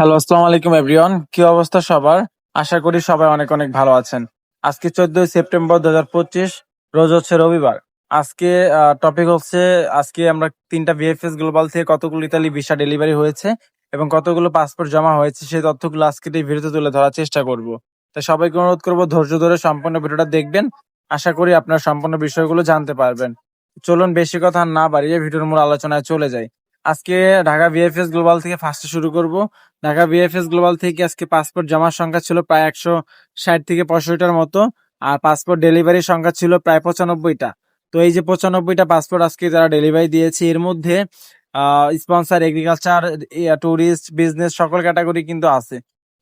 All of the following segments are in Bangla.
হ্যালো আসসালামু আলাইকুম এভরিওয়ান কি অবস্থা সবার? আশা করি সবাই অনেক অনেক ভালো আছেন। আজকে চোদ্দই সেপ্টেম্বর দু হাজার পঁচিশ, রোজ হচ্ছে রবিবার। আজকে টপিক হচ্ছে, আজকে আমরা তিনটা বিএফএস গ্লোবাল থেকে কতগুলো ইতালি ভিসা ডেলিভারি হয়েছে এবং কতগুলো পাসপোর্ট জমা হয়েছে, সেই তথ্যগুলো আজকে এই ভিডিওতে তুলে ধরার চেষ্টা করব। তাই সবাইকে অনুরোধ করব, ধৈর্য ধরে সম্পূর্ণ ভিডিওটা দেখবেন। আশা করি আপনার সম্পূর্ণ বিষয়গুলো জানতে পারবেন। চলুন, বেশি কথা না বাড়িয়ে ভিডিওর মূল আলোচনায় চলে যাই। আজকে ঢাকা বিএফএস গ্লোবাল থেকে ফার্স্টে শুরু করব। ঢাকা বিএফএস গ্লোবাল থেকে আজকে পাসপোর্ট জমার সংখ্যা ছিল প্রায় একশো ষাট থেকে পঁয়ষট্টিটার মতো, আর পাসপোর্ট ডেলিভারির সংখ্যা ছিল প্রায় পঁচানব্বইটা। তো এই যে পঁচানব্বইটা পাসপোর্ট আজকে যারা ডেলিভারি দিয়েছে, এর মধ্যে স্পন্সার এগ্রিকালচার ট্যুরিস্ট বিজনেস সকল ক্যাটাগরি কিন্তু আছে।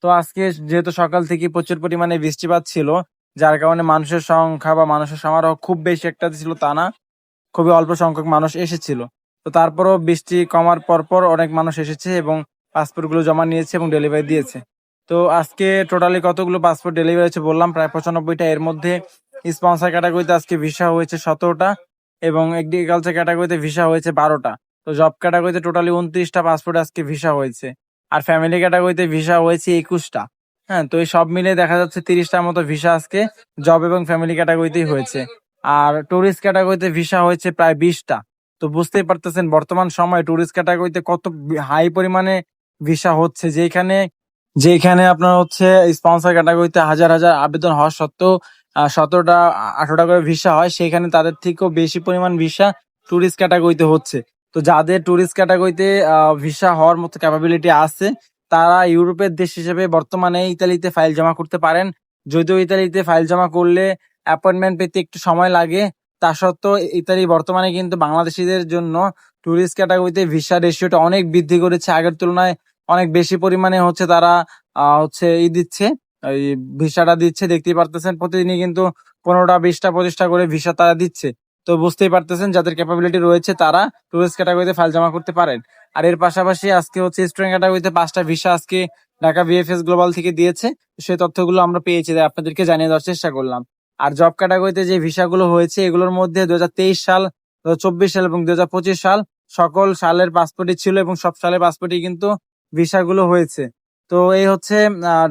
তো আজকে যেহেতু সকাল থেকে প্রচুর পরিমাণে বৃষ্টিপাত ছিল, যার কারণে মানুষের সংখ্যা বা মানুষের সমারোহ খুব বেশি একটা ছিল তা না, খুবই অল্প সংখ্যক মানুষ এসেছিল। তো তারপরও বৃষ্টি কমার পরপর অনেক মানুষ এসেছে এবং পাসপোর্টগুলো জমা নিয়েছে এবং ডেলিভারি দিয়েছে। তো আজকে টোটালি কতগুলো পাসপোর্ট ডেলিভারি হয়েছে বললাম, প্রায় পঁচানব্বইটা। এর মধ্যে স্পন্সার ক্যাটাগরিতে আজকে ভিসা হয়েছে সতেরোটা এবং এগ্রিকালচার ক্যাটাগরিতে ভিসা হয়েছে বারোটা। তো জব ক্যাটাগরিতে টোটালি উনত্রিশটা পাসপোর্ট আজকে ভিসা হয়েছে। আর ফ্যামিলি ক্যাটাগরিতে ভিসা হয়েছে একুশটা। হ্যাঁ তো এই সব মিলে দেখা যাচ্ছে তিরিশটার মতো ভিসা আজকে জব এবং ফ্যামিলি ক্যাটাগরিতেই হয়েছে। আর টুরিস্ট ক্যাটাগরিতে ভিসা হয়েছে প্রায় বিশটা। তো বুঝতেই পারতেছেন, বর্তমান সময়ে ট্যুরিস্ট ক্যাটাগরিতে কত হাই পরিমাণে ভিসা হচ্ছে। যেখানে যেখানে আপনার হচ্ছে স্পন্সর ক্যাটাগরিতে হাজার হাজার আবেদন হওয়া সত্ত্বেও সতেরোটা, আঠারোটা করে ভিসা হয়, সেখানে তাদের থেকেও বেশি পরিমাণ ভিসা ট্যুরিস্ট ক্যাটাগরিতে হচ্ছে। তো যাদের টুরিস্ট ক্যাটাগরিতে ভিসা হওয়ার মতো ক্যাপাবিলিটি আছে, তারা ইউরোপের দেশ হিসেবে বর্তমানে ইতালিতে ফাইল জমা করতে পারেন। যদিও ইতালিতে ফাইল জমা করলে অ্যাপয়েন্টমেন্ট পেতে একটু সময় লাগে তা সত্ত্বেও ইতালি বর্তমানে কিন্তু বাংলাদেশিদের জন্য টুরিস্ট ক্যাটাগরিতে ভিসা রেশিওটা অনেক বৃদ্ধি করেছে। আগের তুলনায় অনেক বেশি পরিমাণে হচ্ছে তারা হচ্ছে ই দিচ্ছে, এই ভিসাটা দিচ্ছে। দেখতেই পারতেছেন প্রতিদিনই কিন্তু পনেরোটা, বিশটা পঁচিশটা করে ভিসা তারা দিচ্ছে। তো বুঝতেই পারতেছেন যাদের ক্যাপাবিলিটি রয়েছে তারা টুরিস্ট ক্যাটাগরিতে ফাইল জমা করতে পারেন। আর এর পাশাপাশি আজকে হচ্ছে স্টুডেন্ট ক্যাটাগরিতে পাঁচটা ভিসা আজকে ঢাকা বিএফএস গ্লোবাল থেকে দিয়েছে। সেই তথ্যগুলো আমরা পেয়েছি, তাই আপনাদেরকে জানিয়ে দেওয়ার চেষ্টা করলাম। আর জব ক্যাটাগরিতে যে ভিসাগুলো হয়েছে, এগুলোর মধ্যে দু হাজার তেইশ সাল দু সাল এবং দু হাজার পঁচিশ সাল সকল সালের পাসপোর্টই ছিল এবং সব সালের পাসপোর্টই কিন্তু ভিসাগুলো হয়েছে। তো এই হচ্ছে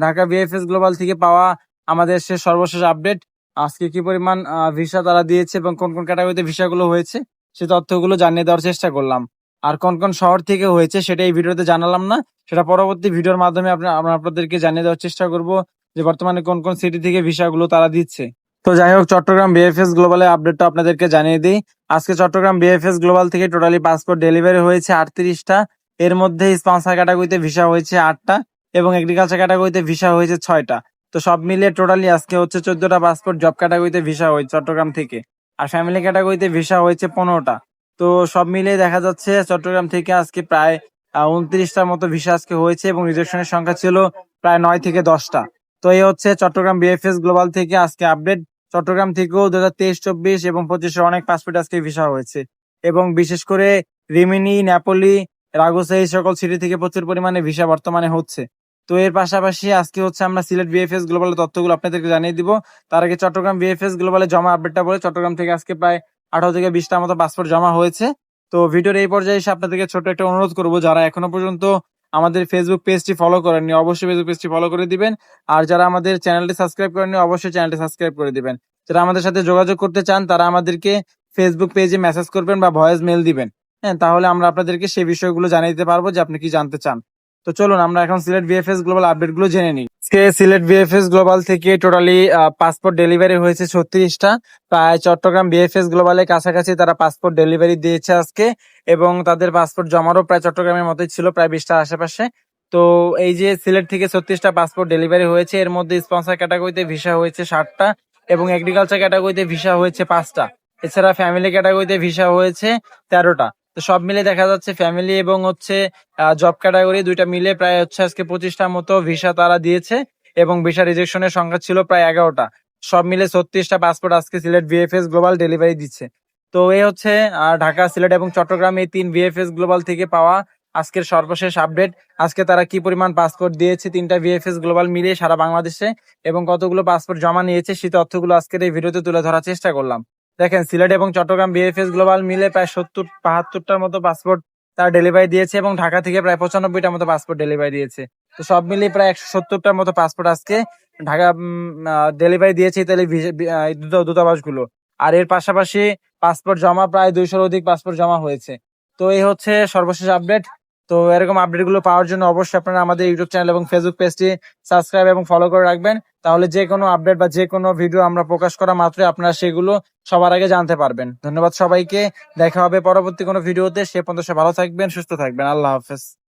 ঢাকা বিএফএস গ্লোবাল থেকে পাওয়া আমাদের সে সর্বশেষ আপডেট আজকে কি পরিমাণ ভিসা তারা দিয়েছে এবং কোন কোন ক্যাটাগরিতে ভিসাগুলো হয়েছে, সে তথ্যগুলো জানিয়ে দেওয়ার চেষ্টা করলাম। আর কোন কোন শহর থেকে হয়েছে, সেটা এই ভিডিওতে জানালাম না। সেটা পরবর্তী ভিডিওর মাধ্যমে আমরা আপনাদেরকে জানিয়ে দেওয়ার চেষ্টা করব যে বর্তমানে কোন কোন সিটি থেকে ভিসাগুলো তারা দিচ্ছে। তো যাই হোক, চট্টগ্রাম বিএফএস গ্লোবালের আপডেটটা আপনাদেরকে জানিয়ে দিই। আজকে চট্টগ্রাম বিএফএস গ্লোবাল থেকে টোটালি পাসপোর্ট ডেলিভারি হয়েছে আটত্রিশটা। এর মধ্যে স্পন্সার ক্যাটাগরিতে ভিসা হয়েছে আটটা এবং এগ্রিকালচার ক্যাটাগরিতে ভিসা হয়েছে ছয়টা। তো সব মিলিয়ে টোটালি আজকে হচ্ছে চোদ্দটা পাসপোর্ট জব ক্যাটাগরিতে ভিসা হয়েছে চট্টগ্রাম থেকে আর ফ্যামিলি ক্যাটাগরিতে ভিসা হয়েছে পনেরোটা। তো সব মিলিয়ে দেখা যাচ্ছে চট্টগ্রাম থেকে আজকে প্রায় উনত্রিশটার মতো ভিসা আজকে হয়েছে এবং রিজেকশনের সংখ্যা ছিল প্রায় নয় থেকে দশটা। তো এই হচ্ছে চট্টগ্রাম বিএফএস গ্লোবাল থেকে আজকে আপডেট চট্টগ্রাম থেকেও দু হাজার তেইশ চব্বিশ এবং পঁচিশের অনেক পাসপোর্ট আজকে ভিসা হয়েছে। এবং বিশেষ করে রিমিনি ন্যাপোলি রাগোসা এই সকল সিটি থেকে প্রচুর পরিমাণে ভিসা বর্তমানে হচ্ছে। তো এর পাশাপাশি আজকে হচ্ছে আমরা সিলেট বিএফএস গ্লোবালের তথ্যগুলো আপনাদেরকে জানিয়ে দিব। তার আগে চট্টগ্রাম বিএফএস গ্লোবালে জমা আপডেটটা বলে চট্টগ্রাম থেকে আজকে প্রায় আঠারো থেকে বিশটার মতো পাসপোর্ট জমা হয়েছে। তো ভিডিওর এই পর্যায়ে এসে আপনাদেরকে ছোট একটা অনুরোধ করব, যারা এখনও পর্যন্ত আমাদের ফেসবুক পেজটি ফলো করেননি অবশ্যই ফেসবুক পেজটি ফলো করে দিবেন। আর যারা আমাদের চ্যানেলটি সাবস্ক্রাইব করেননি, অবশ্যই চ্যানেলটি সাবস্ক্রাইব করে দিবেন। যারা আমাদের সাথে যোগাযোগ করতে চান, তারা আমাদেরকে ফেসবুক পেজে মেসেজ করবেন বা ভয়েস মেল দিবেন। হ্যাঁ তাহলে আমরা আপনাদেরকে সেই বিষয়গুলো জানিয়ে দিতে পারব যে আপনি কি জানতে চান। তো চলুন, আমরা এখন সিলেট বিএফএস গ্লোবাল আপডেটগুলো জেনে নিই। আজকে সিলেট বিএফএস গ্লোবাল থেকে টোটালি পাসপোর্ট ডেলিভারি হয়েছে ছত্রিশটা। প্রায় চট্টগ্রাম বিএফএস গ্লোবালের কাছাকাছি তারা পাসপোর্ট ডেলিভারি দিয়েছে আজকে, এবং তাদের পাসপোর্ট জমারও প্রায় চট্টগ্রামের মতোই ছিল, প্রায় বিশটার আশেপাশে। তো এই যে সিলেট থেকে ছত্রিশটা পাসপোর্ট ডেলিভারি হয়েছে, এর মধ্যে স্পন্সর ক্যাটাগরিতে ভিসা হয়েছে ষাটটা, এবং এগ্রিকালচার ক্যাটাগরিতে ভিসা হয়েছে পাঁচটা। এছাড়া ফ্যামিলি ক্যাটাগরিতে ভিসা হয়েছে তেরোটা। তো সব মিলে দেখা যাচ্ছে ফ্যামিলি এবং হচ্ছে জব ক্যাটাগরি দুইটা মিলে প্রায় হচ্ছে আজকে পঁচিশটার মতো ভিসা তারা দিয়েছে এবং ভিসা রিজেকশনের সংখ্যা ছিল প্রায় এগারোটা। সব মিলে ছত্রিশটা পাসপোর্ট আজকে সিলেট ভিএফএস গ্লোবাল ডেলিভারি দিচ্ছে। তো এই হচ্ছে ঢাকা, সিলেট এবং চট্টগ্রাম এই তিন ভিএফএস গ্লোবাল থেকে পাওয়া আজকের সর্বশেষ আপডেট আজকে তারা কি পরিমাণ পাসপোর্ট দিয়েছে তিনটা ভিএফএস গ্লোবাল মিলিয়ে সারা বাংলাদেশে এবং কতগুলো পাসপোর্ট জমা নিয়েছে সেই তথ্যগুলো আজকের এই ভিডিওতে তুলে ধরার চেষ্টা করলাম। দেখেন, সিলেট এবং চট্টগ্রাম বিএফএস গ্লোবাল মিলে প্রায় সত্তর, বাহাত্তরটার মতো পাসপোর্ট তারা ডেলিভারি দিয়েছে এবং ঢাকা থেকে প্রায় পঁচানব্বইটার মতো পাসপোর্ট ডেলিভারি দিয়েছে। তো সব মিলিয়ে প্রায় একশো সত্তরটার মতো পাসপোর্ট আজকে ঢাকা ডেলিভারি দিয়েছে ইতালি দূতাবাসগুলো। আর এর পাশাপাশি পাসপোর্ট জমা প্রায় দুইশোর অধিক পাসপোর্ট জমা হয়েছে। তো এই হচ্ছে সর্বশেষ আপডেট তো এরকম আপডেটগুলো পাওয়ার জন্য অবশ্যই আপনারা আমাদের ইউটিউব চ্যানেল এবং ফেসবুক পেজটি সাবস্ক্রাইব এবং ফলো করে রাখবেন। তাহলে যে কোনো আপডেট বা যে কোনো ভিডিও আমরা প্রকাশ করা মাত্রই আপনারা সেগুলো সবার আগে জানতে পারবেন। ধন্যবাদ সবাইকে। দেখা হবে পরবর্তী কোনো ভিডিওতে সে পর্যন্ত সে ভালো থাকবেন, সুস্থ থাকবেন। আল্লাহ হাফেজ।